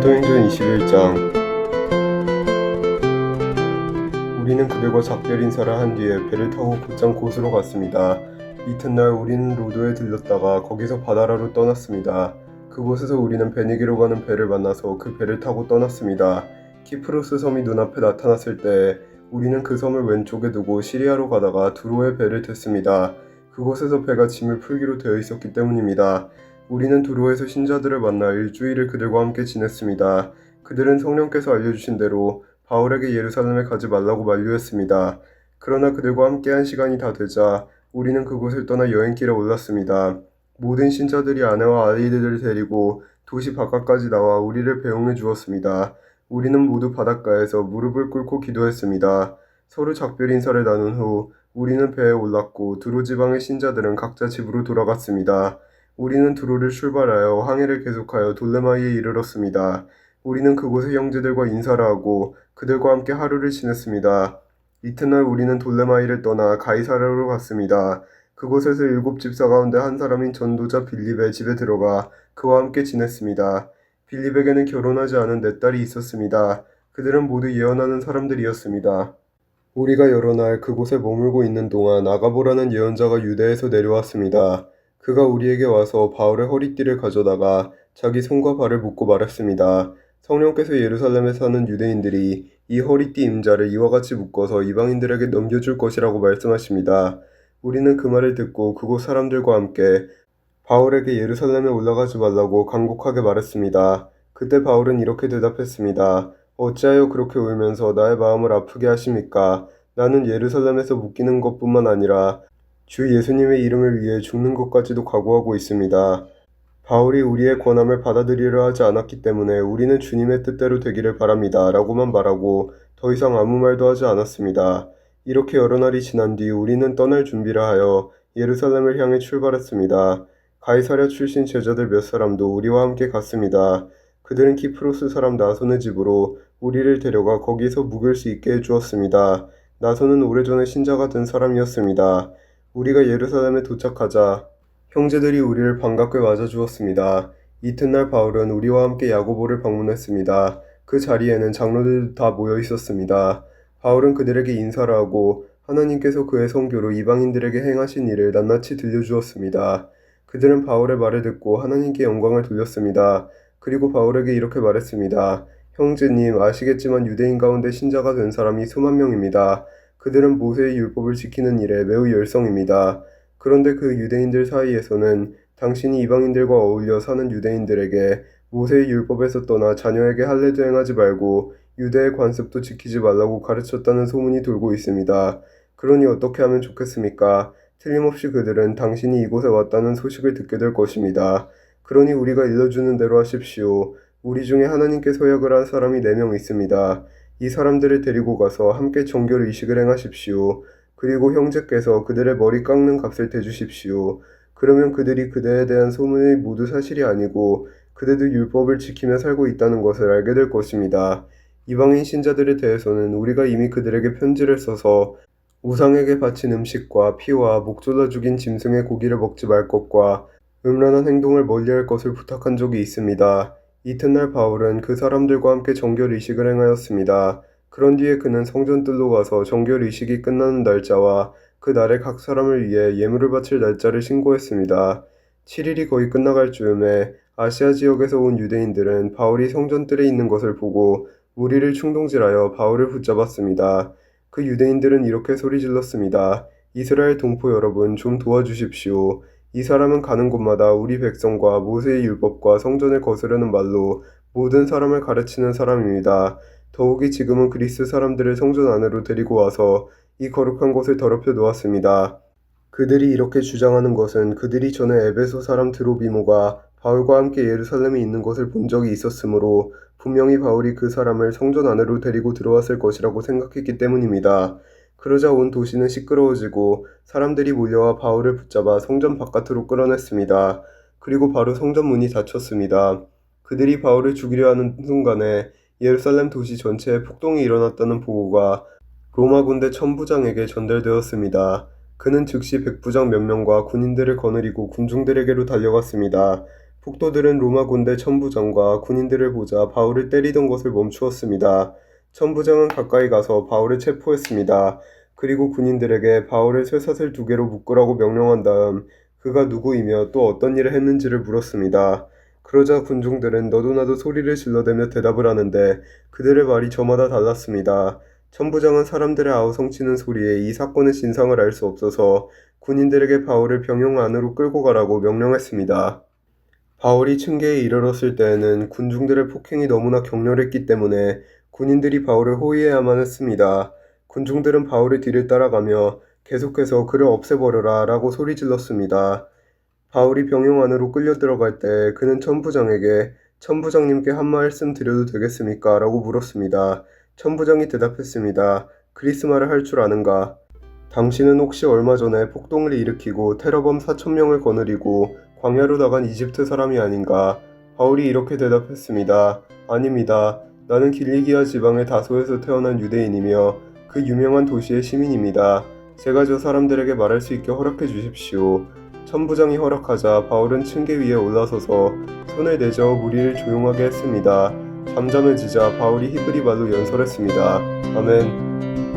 사도행전 21장 우리는 그들과 작별 인사를 한 뒤에 배를 타고 곧장 곳으로 갔습니다. 이튿날 우리는 로도에 들렀다가 거기서 바다라로 떠났습니다. 그곳에서 우리는 베니기로 가는 배를 만나서 그 배를 타고 떠났습니다. 키프로스 섬이 눈앞에 나타났을 때 우리는 그 섬을 왼쪽에 두고 시리아로 가다가 두로에 배를 탔습니다. 그곳에서 배가 짐을 풀기로 되어 있었기 때문입니다. 우리는 두로에서 신자들을 만나 일주일을 그들과 함께 지냈습니다. 그들은 성령께서 알려주신 대로 바울에게 예루살렘에 가지 말라고 만류했습니다. 그러나 그들과 함께한 시간이 다 되자 우리는 그곳을 떠나 여행길에 올랐습니다. 모든 신자들이 아내와 아이들을 데리고 도시 바깥까지 나와 우리를 배웅해 주었습니다. 우리는 모두 바닷가에서 무릎을 꿇고 기도했습니다. 서로 작별 인사를 나눈 후 우리는 배에 올랐고 두로 지방의 신자들은 각자 집으로 돌아갔습니다. 우리는 두로를 출발하여 항해를 계속하여 돌레마이에 이르렀습니다. 우리는 그곳의 형제들과 인사를 하고 그들과 함께 하루를 지냈습니다. 이튿날 우리는 돌레마이를 떠나 가이사라로 갔습니다. 그곳에서 일곱 집사 가운데 한 사람인 전도자 빌립의 집에 들어가 그와 함께 지냈습니다. 빌립에게는 결혼하지 않은 네 딸이 있었습니다. 그들은 모두 예언하는 사람들이었습니다. 우리가 여러 날 그곳에 머물고 있는 동안 아가보라는 예언자가 유대에서 내려왔습니다. 그가 우리에게 와서 바울의 허리띠를 가져다가 자기 손과 발을 묶고 말했습니다. 성령께서 예루살렘에 사는 유대인들이 이 허리띠 임자를 이와 같이 묶어서 이방인들에게 넘겨줄 것이라고 말씀하십니다. 우리는 그 말을 듣고 그곳 사람들과 함께 바울에게 예루살렘에 올라가지 말라고 간곡하게 말했습니다. 그때 바울은 이렇게 대답했습니다. 어찌하여 그렇게 울면서 나의 마음을 아프게 하십니까? 나는 예루살렘에서 묶이는 것뿐만 아니라 주 예수님의 이름을 위해 죽는 것까지도 각오하고 있습니다. 바울이 우리의 권함을 받아들이려 하지 않았기 때문에 우리는 주님의 뜻대로 되기를 바랍니다. 라고만 말하고 더 이상 아무 말도 하지 않았습니다. 이렇게 여러 날이 지난 뒤 우리는 떠날 준비를 하여 예루살렘을 향해 출발했습니다. 가이사랴 출신 제자들 몇 사람도 우리와 함께 갔습니다. 그들은 키프로스 사람 나손의 집으로 우리를 데려가 거기서 묵을 수 있게 해주었습니다. 나손은 오래전에 신자가 된 사람이었습니다. 우리가 예루살렘에 도착하자 형제들이 우리를 반갑게 맞아주었습니다. 이튿날 바울은 우리와 함께 야고보를 방문했습니다. 그 자리에는 장로들도 다 모여 있었습니다. 바울은 그들에게 인사를 하고 하나님께서 그의 성교로 이방인들에게 행하신 일을 낱낱이 들려주었습니다. 그들은 바울의 말을 듣고 하나님께 영광을 돌렸습니다. 그리고 바울에게 이렇게 말했습니다. 형제님, 아시겠지만 유대인 가운데 신자가 된 사람이 수만 명입니다. 그들은 모세의 율법을 지키는 일에 매우 열성입니다. 그런데 그 유대인들 사이에서는 당신이 이방인들과 어울려 사는 유대인들에게 모세의 율법에서 떠나 자녀에게 할례도 행하지 말고 유대의 관습도 지키지 말라고 가르쳤다는 소문이 돌고 있습니다. 그러니 어떻게 하면 좋겠습니까? 틀림없이 그들은 당신이 이곳에 왔다는 소식을 듣게 될 것입니다. 그러니 우리가 일러주는 대로 하십시오. 우리 중에 하나님께 서약을 한 사람이 네 명 있습니다. 이 사람들을 데리고 가서 함께 정결 의식을 행하십시오. 그리고 형제께서 그들의 머리 깎는 값을 대주십시오. 그러면 그들이 그대에 대한 소문이 모두 사실이 아니고 그대도 율법을 지키며 살고 있다는 것을 알게 될 것입니다. 이방인 신자들에 대해서는 우리가 이미 그들에게 편지를 써서 우상에게 바친 음식과 피와 목 졸라 죽인 짐승의 고기를 먹지 말 것과 음란한 행동을 멀리할 것을 부탁한 적이 있습니다. 이튿날 바울은 그 사람들과 함께 정결 의식을 행하였습니다. 그런 뒤에 그는 성전뜰로 가서 정결 의식이 끝나는 날짜와 그 날에 각 사람을 위해 예물을 바칠 날짜를 신고했습니다. 7일이 거의 끝나갈 즈음에 아시아 지역에서 온 유대인들은 바울이 성전뜰에 있는 것을 보고 무리를 충동질하여 바울을 붙잡았습니다. 그 유대인들은 이렇게 소리 질렀습니다. 이스라엘 동포 여러분 좀 도와주십시오. 이 사람은 가는 곳마다 우리 백성과 모세의 율법과 성전을 거스르는 말로 모든 사람을 가르치는 사람입니다. 더욱이 지금은 그리스 사람들을 성전 안으로 데리고 와서 이 거룩한 곳을 더럽혀 놓았습니다. 그들이 이렇게 주장하는 것은 그들이 전에 에베소 사람 드로비모가 바울과 함께 예루살렘에 있는 것을 본 적이 있었으므로 분명히 바울이 그 사람을 성전 안으로 데리고 들어왔을 것이라고 생각했기 때문입니다. 그러자 온 도시는 시끄러워지고 사람들이 몰려와 바울을 붙잡아 성전 바깥으로 끌어냈습니다. 그리고 바로 성전 문이 닫혔습니다. 그들이 바울을 죽이려 하는 순간에 예루살렘 도시 전체에 폭동이 일어났다는 보고가 로마 군대 천부장에게 전달되었습니다. 그는 즉시 백부장 몇 명과 군인들을 거느리고 군중들에게로 달려갔습니다. 폭도들은 로마 군대 천부장과 군인들을 보자 바울을 때리던 것을 멈추었습니다. 천부장은 가까이 가서 바울을 체포했습니다. 그리고 군인들에게 바울을 쇠사슬 두 개로 묶으라고 명령한 다음 그가 누구이며 또 어떤 일을 했는지를 물었습니다. 그러자 군중들은 너도 나도 소리를 질러대며 대답을 하는데 그들의 말이 저마다 달랐습니다. 천부장은 사람들의 아우성치는 소리에 이 사건의 진상을 알 수 없어서 군인들에게 바울을 병영 안으로 끌고 가라고 명령했습니다. 바울이 층계에 이르렀을 때에는 군중들의 폭행이 너무나 격렬했기 때문에 군인들이 바울을 호위해야만 했습니다. 군중들은 바울의 뒤를 따라가며 계속해서 그를 없애버려라 라고 소리 질렀습니다. 바울이 병영 안으로 끌려 들어갈 때 그는 천부장에게 천부장님께 한 말씀 드려도 되겠습니까? 라고 물었습니다. 천부장이 대답했습니다. 그리스말을 할줄 아는가? 당신은 혹시 얼마 전에 폭동을 일으키고 테러범 4천명을 거느리고 광야로 나간 이집트 사람이 아닌가? 바울이 이렇게 대답했습니다. 아닙니다. 나는 길리기아 지방의 다소에서 태어난 유대인이며 그 유명한 도시의 시민입니다. 제가 저 사람들에게 말할 수 있게 허락해 주십시오. 천부장이 허락하자 바울은 층계 위에 올라서서 손을 내저 무리를 조용하게 했습니다. 잠잠해지자 바울이 히브리 말로 연설했습니다. 아멘.